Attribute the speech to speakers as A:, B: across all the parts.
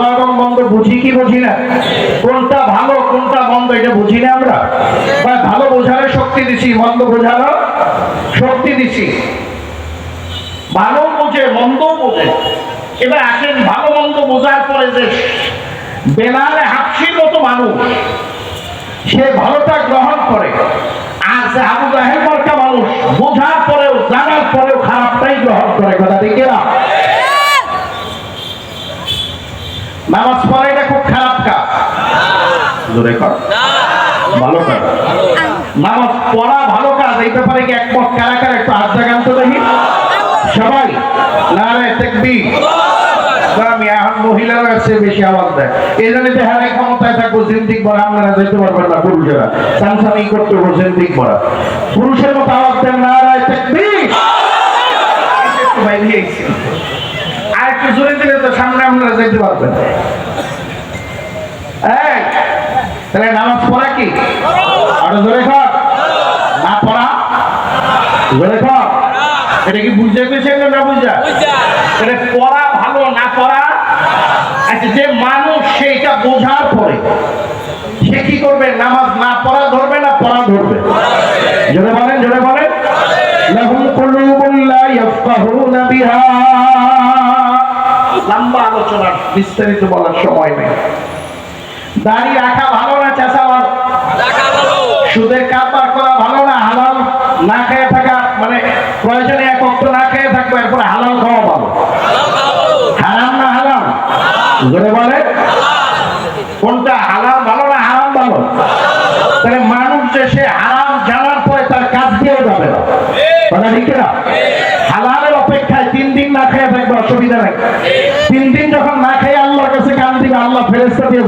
A: ভালো এবং মন্দ বুঝি কি বুঝি না? কোনটা ভালো, কোনটা মন্দ এটা বুঝি না আমরা? ভালো বোঝার শক্তি দিছি মন্দ বোঝারও শক্তি দিছি। ভালো বোঝে মন্দ বোঝে। এবার আসেন, ভালো মন্দ বোঝার পরে যে বেলালে হাফসির মতো মানুষ, সে ভালোটা গ্রহণ করে। আর যে আবু জাহেল মার্কা মানুষ, বোঝার পরেও, জানার পরেও খারাপটাই গ্রহণ করে। কথা ঠিক না নামাজ পড়া এটা খুব খারাপ কাজ। ভালো কাজ। নামাজ পড়া ভালো কাজ, এই ব্যাপারে কি একমত? কারা কারা? একটু হাত জাগান তো দেখি। সবাই তেকবীর। আমি এখন মহিলারা বেশি আওয়াজ দেয়। না পুরুষেরা। পুরুষের মতো আওয়াজ দেন একটু বাইরে জোরে দিলে তো সামনে আপনারা যেতে পারবেন। তাহলে নামাজ পড়া কি? আরও জোরে কর। না পড়া? কর। এটা কি বুঝতে পেরেছেন না বুঝা? এটা পড়া ভালো না পড়া? আচ্ছা যে মানুষ সেইটা বোঝার পরে সে কি করবে? নামাজ না পড়া ধরবে বিস্তারিত বলার সময় নেই। দাড়ি রাখা ভালো না চাষা ভালো? সুদের কারবার করা ভালো না হালাল? না খেয়ে থাকা মানে প্রয়োজনে এক অক্ট না খেয়ে থাকব এরপরে হালাল খাওয়া ভালো। হারাম না হারাম জোরে বলে কোনটা হালাল ভালো না হারাম ভালো? তাহলে মানুষ যে সে হারাম জানার পরে তার কাজ দিয়েও যাবে না।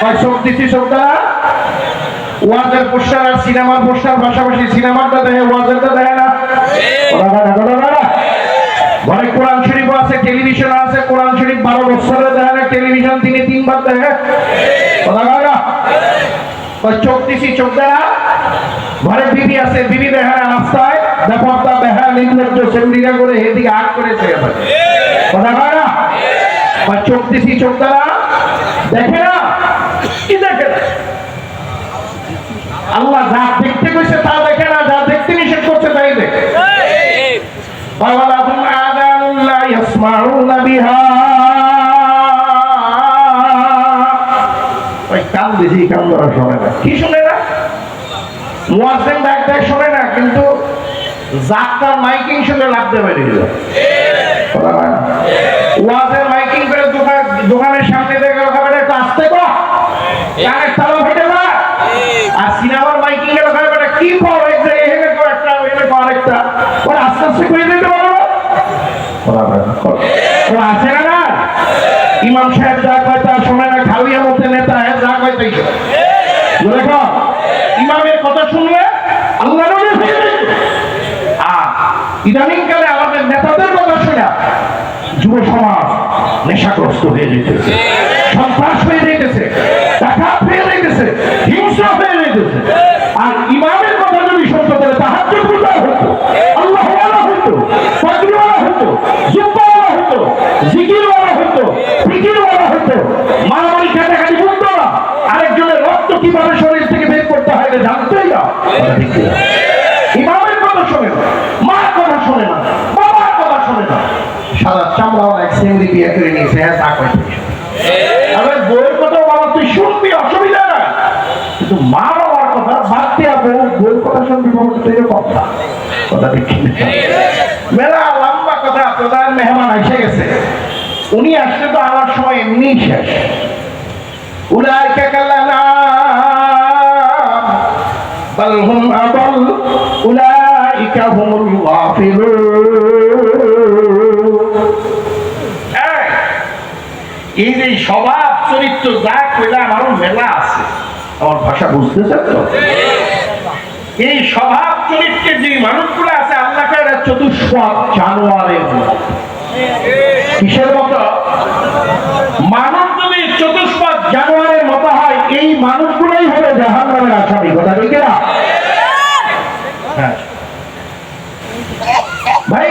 A: কয় চোখ দিছি চোখ দ্বারা ওয়াজের আর সিনেমার পোস্টার পাশাপাশি সিনেমারটা দেখে না। কোরআন শরীফ আছে, টেলিভিশন আছে, কোরআন শরীফ বারো টেলিভিশন তিনি তিনবার দেখে। চোখ দিছি চোখ দ্বারা ঘরে বিবি আছে, বিবি দেখা না রাস্তায়। ব্যাপারটা দেখা নির্লজ্জ সেন্ডিরা করে এদিকে আগ করে ছেড়ে থাকে কথা দ্বারা দেখে না? কি দেখে না আল্লাহ যা দেখতে কইছে তা দেখে না যা দেখতে নিষেধ করছে তাই দেখে وَلَهُمْ آذَانٌ لَا يَسْمَعُونَ بِهَا ওই কান দিছি কান ধরা শোনে না কি শোনে না মুয়াজ্জিন ডাক দেয় শোনে না কিন্তু যাত্রার মাইকিং শুনে লাভ দেবে দিল ওয়াজের মাইকিং করে দোকান দোকানের সামনে কানের তালা ফেটে না? আর। সিনেমার মাইকিং এর ওখানে বেটা কি কর এক জায়গায় এখানে কর একটা ওরা আস্তে আস্তে করে দিতে পারো ওরা ওরা আছে না না? ইমাম সাহেব যা কয় তা শোনে না মধ্যে নেতা হ্যাঁ যা কয় তাই। ইমামের কথা শুনলে আল্লাহ ইদানিং কালে আমাদের নেতাদের কথা শোনা। যুব সমাজ নেশাগ্রস্ত হয়ে যেতেছে। সন্ত্রাস হয়ে যেতেছে ডাকাত হয়ে যেতেছে হিংসা হয়ে যেতেছে। আর ইমামের কথা যদি শুনতে তাহলে তাহার পূজা হতো আল্লাহ হতো পাগড়িওয়ালা হতো জুব্বাওয়ালা হতো জিকিরওয়ালা হতো ফিকিরওয়ালা হতো মারামারি কাটাকাটি বুঝতো না আরেকজনের রক্ত কীভাবে শরীর থেকে বের করতে হয় এটা জানতেই না কথা ঠিক কিনা? ইমামের কথা শোনে না মার কথা শোনে না বাবার কথা শোনে না সাদা এক বিয়ে করে নিয়েছে হ্যাঁ তা কয় আবার বইয়ের কথা বলা তুই শুনবি, অসুবিধা না কিন্তু মা বাবার কথা বাদ দিয়া বউ বইয়ের কথা শুনবি বলতে তুই কথা। কথা দেখি মেলা লম্বা কথা, প্রধান মেহমান এসে গেছে। উনি আসলে তো আমার সময় এমনি শেষ। উলাইকা কাল্লানাম বাল হুম আদাল উলাইকা হুমুল স্বভাব চরিত্র যা কইলাম আরও মেলা আছে। আমার ভাষা বুঝতেছেন তো? এই স্বভাব চরিত্রের যে মানুষগুলো আছে আল্লাহকে একটা চতুষ্পদ জানোয়ারের মতো। কিসের মতো? মানুষ যদি চতুষ্পদ জানোয়ারের মতো হয় এই মানুষগুলোই হবে জাহান নামের আসামি কথা না হ্যাঁ। ভাই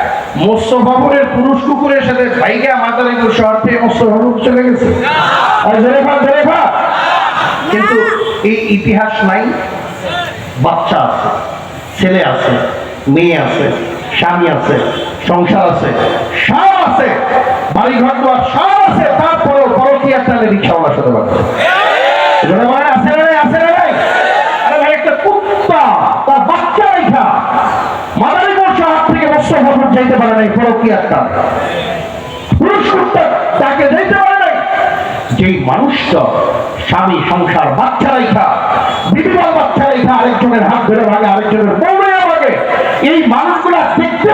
A: মোস্তফাপুরের পুরুষ কুকুরের সাথে মোস্তফাপুর চলে গেছে। কিন্তু এই ইতিহাস নাই, বাচ্চা আছে, ছেলে আছে, মেয়ে আছে, স্বামী আছে, সংসার আছে, সব আছে বাড়ি ঘর দুয়ার সব আছে, তারপরেও চালে রিক্সাওয়ালার সাথে আছে আছে না নাই? আরে ভাই একটা কুত্তা তার বাচ্চা রেখা মাদারীপুর শহর থেকে মোস্তফাপুর যাইতে তাকে পারে নাই। যেই মানুষটা স্বামী, সংসার, বাচ্চা রেখা বাচ্চা রেখা আরেকজনের হাত ধরে ভাগে আরেকজনের ভাগে এই মানুষগুলা দেখতে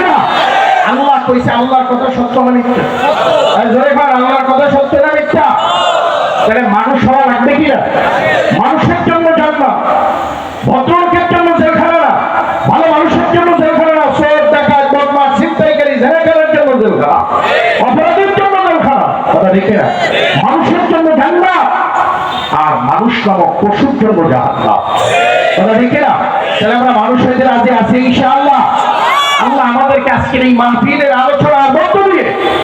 A: না? আল্লাহ আল্লাহর কথা সত্য না মিথ্যা? আর জোরে কর, আল্লাহর কথা সত্য না মিথ্যা? মানুষ হওয়া লাগবে কি না মানুষের জন্য জন্ম ভদ্রলোকের জন্য জেলখানা না ভালো মানুষের জন্য জেলখানা না চোর ডাকাত বদমাস জন্য অপরাধের জন্য দেখে না মানুষের জন্য জান্নাত, আর মানুষ নামক পশুর জন্য জাহান্নাম, কথা দেখে না তাহলে আমরা মানুষ রাজি আছি, ইনশাআল্লাহ। আল্লাহ আমাদেরকে আজকের এই মাহফিলের আলোচনা মধ্য দিয়ে